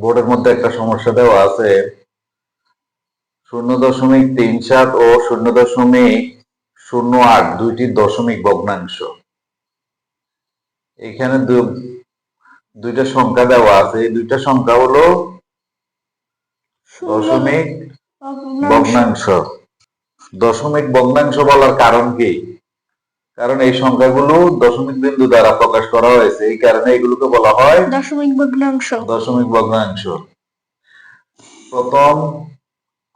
বোর্ডের মধ্যে একটা সমস্যা দেওয়া আছে। শূন্য দশমিক তিন সাত ও শূন্য দশমিক শূন্য আট দুইটি দশমিক ভগ্নাংশ। এখানে দুইটা সংখ্যা দেওয়া আছে। এই দুইটা সংখ্যা হলো দশমিক ভগ্নাংশ। দশমিক ভগ্নাংশ বলার কারণ কি? কারণ এই সংখ্যাগুলো দশমিক বিন্দু দ্বারা প্রকাশ করা হয়েছে এই কারণে এগুলোকে বলা হয় দশমিক ভগ্নাংশ। দশমিক ভগ্নাংশ। প্রথম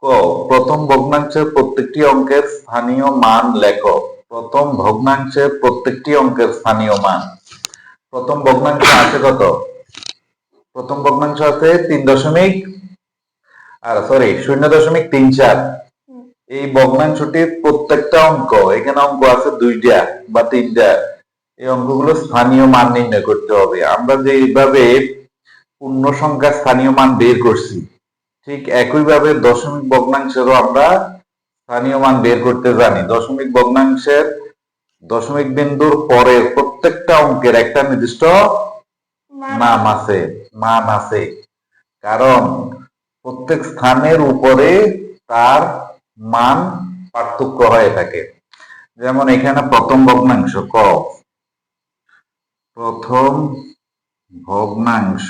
ক প্রথম ভগ্নাংশের প্রত্যেকটি অঙ্কের স্থানীয় মান লেখো। প্রথম ভগ্নাংশের প্রত্যেকটি অঙ্কের স্থানীয় মান। প্রথম ভগ্নাংশ আছে কত? প্রথম ভগ্নাংশ আছে তিন দশমিক আর সরি শূন্য দশমিক তিন চার। এই ভগ্নাংশটির প্রত্যেকটা অঙ্ক এখানে অঙ্ক আছে দুইটা বা তিনটা এই অঙ্কগুলো স্থানীয় মান নির্ণয় করতে হবে। আমরা যে এইভাবে পূর্ণ সংখ্যার স্থানীয় মান বের করছি ঠিক একইভাবে দশমিক ভগ্নাংশেরও আমরা স্থানীয় মান বের করতে জানি। দশমিক ভগ্নাংশের দশমিক বিন্দুর পরের প্রত্যেকটা অঙ্কের একটা নির্দিষ্ট নাম আছে মান আছে। কারণ প্রত্যেক স্থানের উপরে তার মান পার্থক্য হয়ে থাকে যেমন এখানে প্রথম ভগ্নাংশ ক। প্রথম ভগ্নাংশ।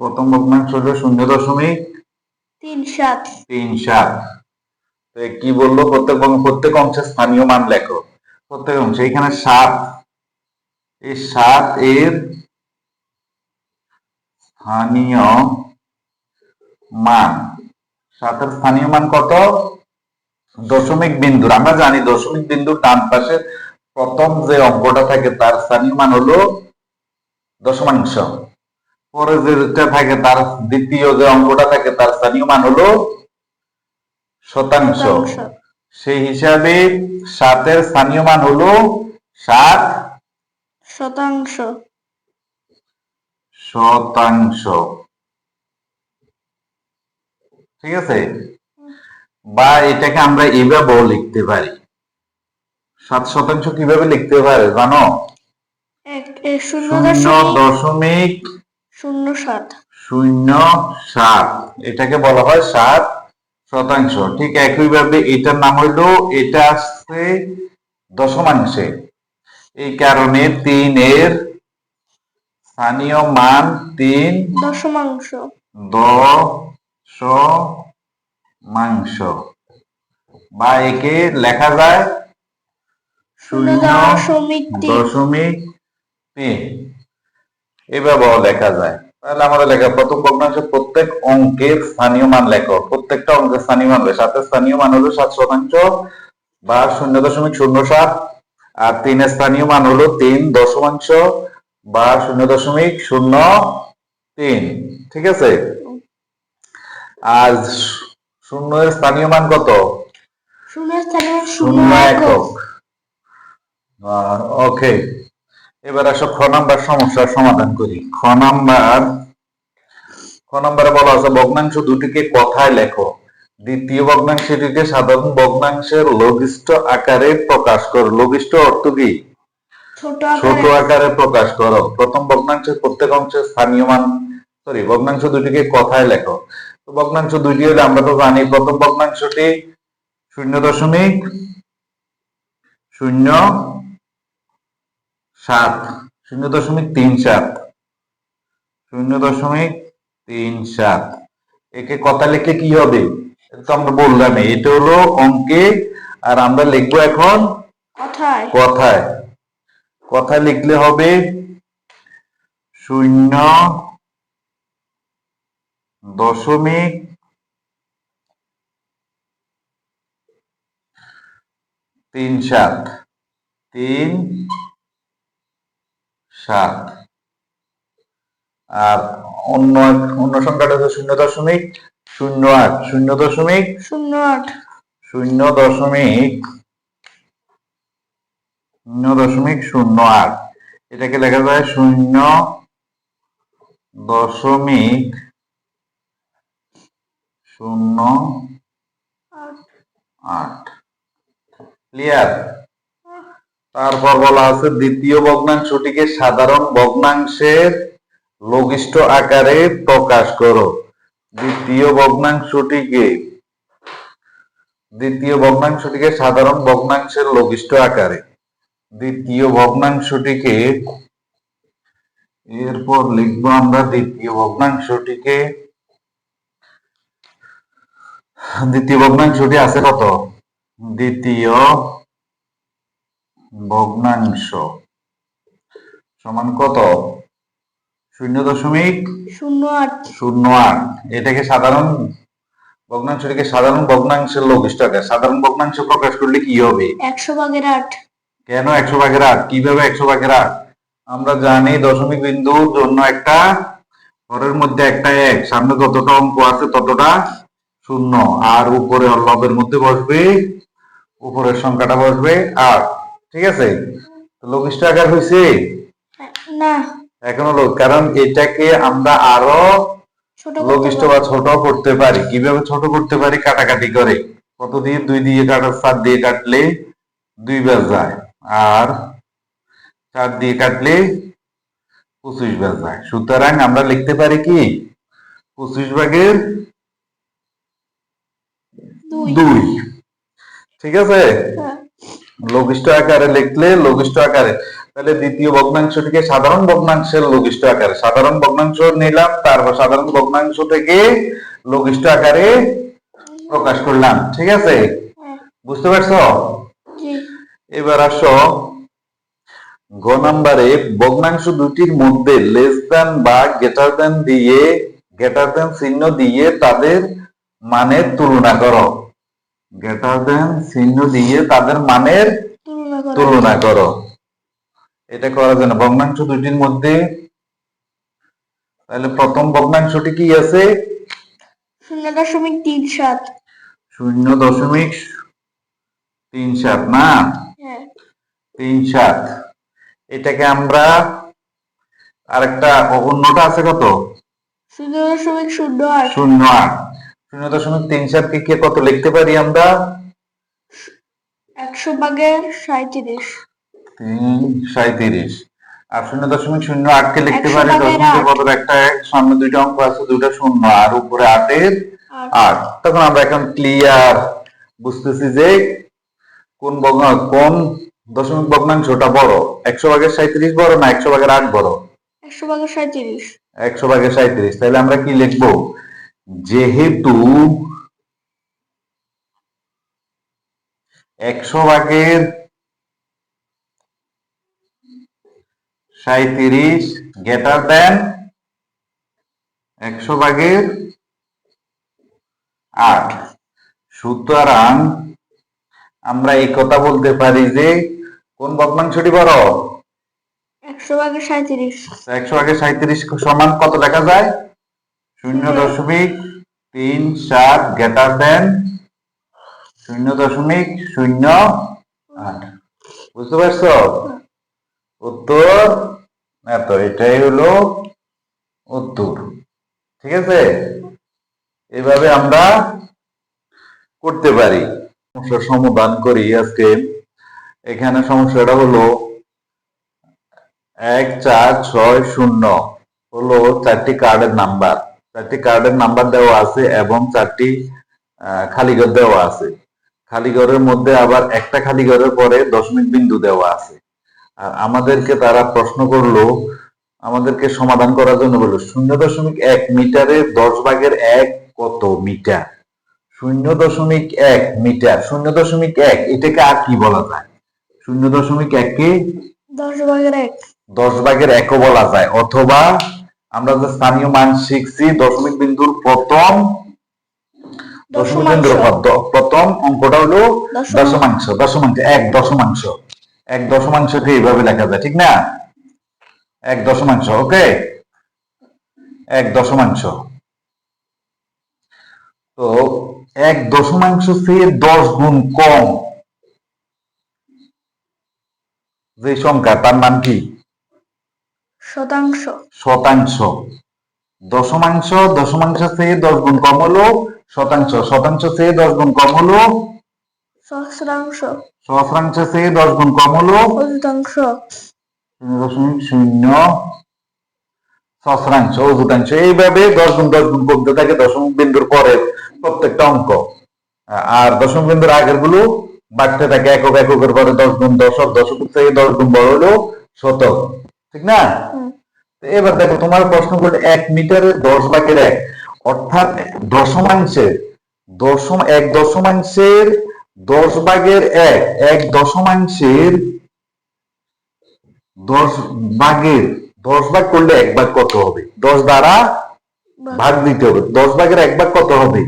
প্রথম ভগ্নাংশ হলো শূন্য দশমিক তিন সাত। তিন সাত। তো কি বলল? প্রত্যেক প্রত্যেক অংশের স্থানীয় মান লেখো। প্রত্যেক অংশে এখানে সাত। এই সাত এর স্থানীয় মান। সাতের স্থানীয় মান কত? দশমিক বিন্দুর। আমরা জানি দশমিক বিন্দুর ডান পাশে প্রথম যে অঙ্কটা থাকে তার স্থানীয় মান হলো দশমাংশ। পরে যেটা থাকে তার দ্বিতীয় যে অঙ্কটা থাকে তার স্থানীয় মান হলো শতাংশ। শতাংশ। সেই হিসাবে সাতের স্থানীয় মান হলো সাত। শতাংশ। শতাংশ। ঠিক আছে? বা এটাকে আমরা এভাবেও লিখতে পারি। সাত শতাংশ কীভাবে লিখতে পারে জানো? শূন্য দশমিক শূন্য সাত। শূন্য সাত। এটাকে বলা হয় সাত শতাংশ। ঠিক একইভাবে এটার নাম হইল এটা আসছে দশমাংশে। এই কারণে তিন এর স্থানীয় মান তিন দশমাংশ। দশমাংশ বা একে লেখা যায় শূন্য দশমিক তিন। এভাবেও লেখা যায়। তাহলে আমাদের লেখা প্রথম ভগ্নাংশ প্রত্যেক অঙ্কের স্থানীয় মান লেখো। প্রত্যেকটা অঙ্কের স্থানীয় মান সাতের স্থানীয় মান হলো সাত শতাংশ বা শূন্য দশমিক শূন্য সাত। আর তিনের স্থানীয় মান হলো তিন দশমাংশ বা শূন্য দশমিক শূন্য তিন। ঠিক আছে? আর শূন্য এর স্থানীয় মান কত? শূন্য স্থানীয় শূন্য শূন্য একক। ওকে এবার আসো খ নাম্বার সমস্যার সমাধান করি। খ নাম্বার খ নাম্বারে বলা আছে ভগ্নাংশ দুটিকে কথায় লেখো। দ্বিতীয় ভগ্নাংশটিকে সাধারণ ভগ্নাংশের লঘিষ্ঠ আকারে প্রকাশ করো। লঘিষ্ঠ অর্থ কি? ছোট আকারে। প্রকাশ করো। প্রথম ভগ্নাংশের প্রত্যেক অংশের স্থানীয় মান সরি ভগ্নাংশ দুটিকে কথায় লেখো। তো ভগ্নাংশ দুইটি হলে আমরা তো জানি প্রথম ভগ্নাংশটি শূন্য দশমিক শূন্য সাত শূন্য দশমিক তিন সাত শূন্য দশমিক তিন সাত। একে কথা লিখলে কি হবে? এটা তো আমরা বললাম এটা হলো অঙ্কে আর আমরা লিখব এখন কথায়। কথায়। কথায় লিখলে হবে শূন্য দশমিক তিন সাত তিন সাত। আর অন্য অন্য সংখ্যাটা হচ্ছে শূন্য দশমিক শূন্য আট শূন্য দশমিক শূন্য আট। শূন্য দশমিক শূন্য দশমিক শূন্য আট। এটাকে লেখা যায় শূন্য দশমিক শূন্য আট। ক্লিয়ার তারপর বলা আছে দ্বিতীয় ভগ্নাংশটিকে সাধারণ ভগ্নাংশের লঘিষ্ঠ আকারে প্রকাশ করো। দ্বিতীয় ভগ্নাংশটিকে দ্বিতীয় ভগ্নাংশটিকে সাধারণ ভগ্নাংশের লঘিষ্ঠ আকারে। দ্বিতীয় ভগ্নাংশটিকে, এরপর লিখব আমরা দ্বিতীয় ভগ্নাংশটিকে দ্বিতীয় ভগ্নাংশটি আছে কত? দ্বিতীয় ভগ্নাংশ। সমান কত? শূন্য দশমিক শূন্য আট। শূন্য আট। এটাকে সাধারণ ভগ্নাংশটিকে সাধারণ ভগ্নাংশের লঘিষ্ঠ আকার সাধারণ ভগ্নাংশ প্রকাশ করলে কি হবে? একশো ভাগের আট। কেন একশো ভাগের আট? কীভাবে একশো ভাগের আট? আমরা জানি দশমিক বিন্দুর জন্য একটা ঘরের মধ্যে একটা এক। সামনে যতটা অঙ্ক আছে ততটা শূন্য। আর উপরে লবের মধ্যে বসবে উপরের সংখ্যাটা বসবে আট। ঠিক আছে? লঘিষ্ঠ আকার হয়েছে না। এখনও লোক কারণ এটাকে আমরা আরও লঘিষ্ঠ বা ছোট করতে পারি। কীভাবে ছোট করতে পারি? কাটাকাটি করে। কত দিয়ে দুই দিয়ে কাটা সাত দিয়ে কাটলে দুই বার যায়। আর চার দিয়ে কাটলে পঁচিশ বার যায়। সুতরাং আমরা লিখতে পারি কি? পঁচিশ ভাগের দুই। ঠিক আছে? হ্যাঁ, লঘিষ্ঠ আকারে লিখলে লঘিষ্ঠ আকারে। তাহলে দ্বিতীয় ভগ্নাংশটিকে সাধারণ ভগ্নাংশের লঘিষ্ঠ আকারে। সাধারণ ভগ্নাংশ নিলাম তারপর সাধারণ ভগ্নাংশ থেকে লঘিষ্ঠ আকারে প্রকাশ করলাম। ঠিক আছে? হ্যাঁ, বুঝতে পারছ? এবার আসো। গ নাম্বারে ভগ্নাংশ দুটির মধ্যে লেস দেন বা গ্রেটার দেন দিয়ে গ্রেটার দেন চিহ্ন দিয়ে তাদের মানের তুলনা করো। গ্রেটার দেন চিহ্ন দিয়ে তাদের মানের তুলনা করো। এটা করার জন্য ভগ্নাংশ দুটির মধ্যে তাহলে প্রথম ভগ্নাংশটি কি আছে? শূন্য দশমিক তিন সাত। শূন্য দশমিক তিন সাত না? হ্যাঁ। তিন সাত। এটাকে আমরা আরেকটা অন্যটা আছে কত? শূন্য দশমিক শূন্য আট। শূন্য আট। শূন্য দশমিক তিন সাতকে কে কত লিখতে পারি আমরা? একশো ভাগের সাঁইত্রিশ। তিন সাঁইত্রিশ। আর শূন্য দশমিক শূন্য আটকে লিখতে পারি দশমিকের। বদলে একটা সামনে দুইটা অঙ্ক আছে দুইটা শূন্য আর উপরে আটের আট। আট। তখন আমরা এখন ক্লিয়ার বুঝতেছি যে কোন কোন দশমিক ভগ্নাংশটা বড়? একশো ভাগের সাঁইত্রিশ বড় না একশো ভাগের আট বড়? একশো ভাগের সাঁইত্রিশ। একশো ভাগের সাঁইত্রিশ। তাহলে আমরা কি লিখব? যেহেতু একশো ভাগের সাঁইত্রিশ গ্রেটার দেন একশো ভাগের আট। সুতরাং আমরা এই কথা বলতে পারি যে কোন ভগ্নাংশটি বড়? একশো ভাগের সাঁইত্রিশ। একশো আগে সাঁইত্রিশ সমান কত লেখা যায়? শূন্য দশমিক তিন সাত গ্রেটার দেন শূন্য দশমিক শূন্য আট। বুঝতে পারছ? উত্তর? এত এটাই হলো উত্তর। ঠিক আছে? এভাবে আমরা করতে পারি। সমস্যার সমাধান করি আজকে। এখানে সমস্যাটা হলো এক, চার, ছয়, শূন্য হলো চারটি কার্ডের নাম্বার চারটি কার্ডের নাম্বার দেওয়া আছে এবং চারটি খালি ঘর দেওয়া আছে। খালি ঘরের মধ্যে আবার একটা খালি ঘরের পরে দশমিক বিন্দু দেওয়া আছে। আর আমাদেরকে তারা প্রশ্ন করল আমাদেরকে সমাধান করার জন্য বলল শূন্য দশমিক এক মিটারের দশ ভাগের এক কত মিটার? শূন্য দশমিক এক মিটার শূন্য দশমিক এক এটাকে আর কি বলা যায়? শূন্য দশমিক এককে দশ ভাগের এক। দশ ভাগের একও বলা যায় অথবা আমরা যে স্থানীয় মান শিখছি দশমিক বিন্দুর প্রথম দশমিক। বিন্দুর প্রথম অঙ্কটা হলো দশমাংশ। দশমাংশ দশমাংশ এক দশমাংশ। এক দশমাংশকে এইভাবে লেখা যায় ঠিক না? এক দশমাংশ ওকে? এক দশমাংশ। তো এক দশমাংশ থেকে দশ গুণ কম। যে সংখ্যা তার নাম কি? শতাংশ। শতাংশ। দশমাংশ দশমাংশ দশ গুণ কম হলো শতাংশ শতাংশ দশ গুণ কম হলো। সহস্রাংশ। সহস্রাংশ দশ গুণ কম হলো। শূন্য দশমিক শূন্য। সহস্রাংশ অযুতাংশ। এইভাবে দশ গুণ দশ গুণ করতে থাকে দশমিক বিন্দুর পরে প্রত্যেকটা অঙ্ক। আর দশমিক বিন্দুর আগেরগুলো বাড়তে থাকে একক এককের পরে দশ গুণ দশক দশক থেকে দশ গুণ বড় হলো শতক। ঠিক না? এবার দেখো তোমার প্রশ্ন করলে এক মিটারের দশ ভাগের এক। অর্থাৎ দশমাংশের দশম এক দশমাংশের দশ ভাগের এক। এক দশমাংশের দশ ভাগের দশ ভাগ করলে এক ভাগ কত হবে? দশ দ্বারা ভাগ দিতে হবে। দশ ভাগের এক ভাগ কত হবে?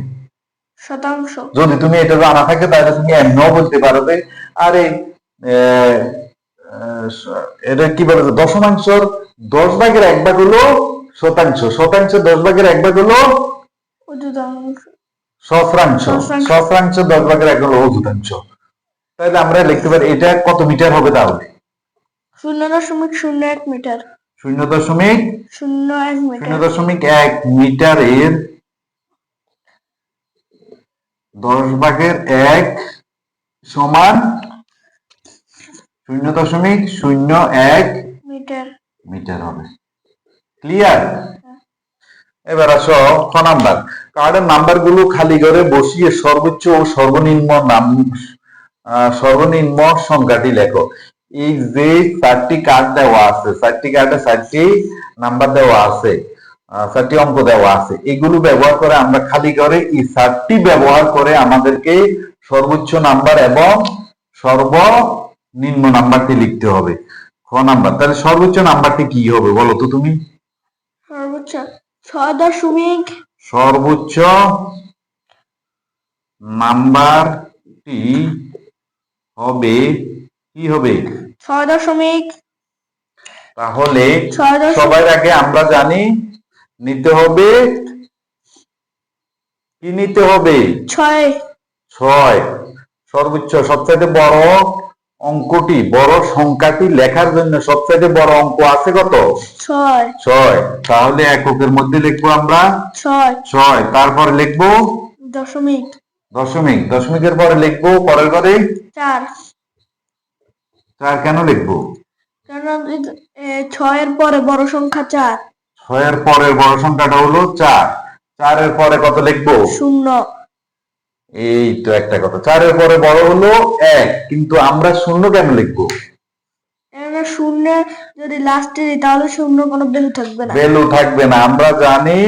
শতাংশ। যদি তুমি এটা জানা থাকে তাহলে তুমি এমনও বলতে পারবে। আরে এটা কি বলে দশমাংশর দশ ভাগের এক ভাগ হলো শতাংশ শতাংশ দশ ভাগের এক ভাগ হলো সহস্রাংশ দশ ভাগের এক হলো অযুতাংশ তাহলে আমরা লিখতে পারি এটা কত মিটার হবে তাহলে? শূন্য দশমিক শূন্য এক মিটার। শূন্য দশমিক শূন্য এক শূন্য দশমিক এক মিটারের দশ ভাগের এক সমান শূন্য দশমিক শূন্য এক মিটার। মিটার হবে। ক্লিয়ার এবার আসো খ নাম্বার। কার্ডের নাম্বারগুলো খালি করে বসিয়ে সর্বোচ্চ ও সর্বনিম্ন নাম সর্বনিম্ন সংখ্যাটি লেখো। এই যে চারটি কার্ড দেওয়া আছে চারটি কার্ডে চারটি নাম্বার দেওয়া আছে চারটি অঙ্ক দেওয়া আছে এগুলো ব্যবহার করে আমরা খালি করে এই চারটি ব্যবহার করে আমাদেরকে সর্বোচ্চ নাম্বার এবং সর্বনিম্ন নাম্বারটি লিখতে হবে। খ নাম্বার তাহলে সর্বোচ্চ নাম্বারটি কি হবে বলো তো তুমি? সর্বোচ্চ ছয় দশমিক সর্বোচ্চ নাম্বারটি হবে কি হবে? ছয় দশমিক তাহলে সবার আগে আমরা জানি নিতে হবে কি নিতে হবে? ছয়। ছয়। সর্বোচ্চ সবচাইতে বড় অঙ্কটি বড় সংখ্যাটি লেখার জন্য সবচাইতে বড় অঙ্ক আছে কত? ছয়। ছয়। তাহলে এককের মধ্যে লিখব আমরা? ছয়। ছয়। তারপর লিখব? দশমিক। দশমিক। দশমিকের পরে লিখব? পরের ঘরে চার। চার কেন লিখব? ছয়ের পরে বড় সংখ্যা চার। ছয়ের পরের বড় সংখ্যাটা হলো চার। চারের পরে কত লিখব? শূন্য। এই তো একটা কথা। চারের পরে বড় হলো এক কিন্তু আমরা শূন্য কেন লিখব? শূন্য যদি লাস্টে তাহলে শূন্য কোনো ভ্যালু থাকবে না। ভ্যালু থাকবে না। আমরা জানি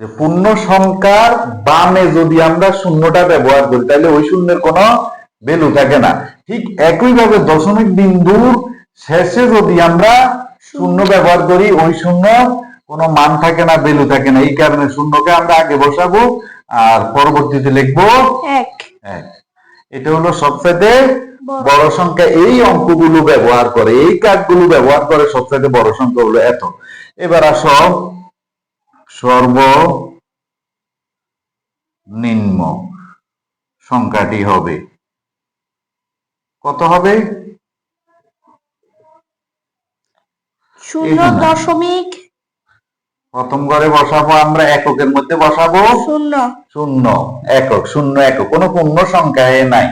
যে পূর্ণ সংখ্যার বামে যদি আমরা শূন্যটা ব্যবহার করি তাহলে ওই শূন্যের কোনো ভ্যালু থাকে না। ঠিক একইভাবে দশমিক বিন্দুর শেষে যদি আমরা শূন্য ব্যবহার করি ওই শূন্য কোনো মান থাকে না ভ্যালু থাকে না। এই কারণে শূন্যকে আমরা আগে বসাবো। আর পরবর্তীতে লিখব এক। এক। এটা হলো সবচেয়ে বড়। সংখ্যা। এই অঙ্কগুলো ব্যবহার করে এই কাজগুলো ব্যবহার করে সবচেয়ে বড় সংখ্যা হলো এত। এবার আসো সর্বনিম্ন সংখ্যাটি হবে। কত হবে? শূন্য দশমিক প্রথম ঘরে বসাবো আমরা এককের মধ্যে বসাবো। শূন্য। শূন্য একক শূন্য একক। কোনো পূর্ণ সংখ্যা এ নাই।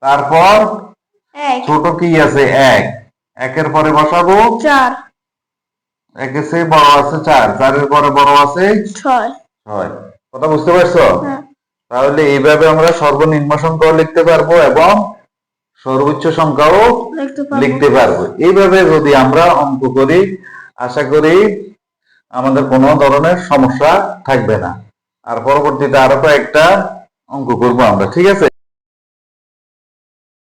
তারপর ছোট কি আছে? এক। একের পরে বসাবো। চার। একের চেয়ে বড় আছে চার। চারের পরে বড় আছে ছয়। ছয়। কথা বুঝতে পারছ? হ্যাঁ। তাহলে এইভাবে আমরা সর্বনিম্ন সংখ্যাও লিখতে পারব এবং সর্বোচ্চ সংখ্যাও লিখতে পারব। এইভাবে যদি আমরা অঙ্ক করি আশা করি আমাদের কোনো ধরনের সমস্যা থাকবে না। আর পরবর্তীতে আরও কয়েকটা অঙ্ক করব আমরা, ঠিক আছে?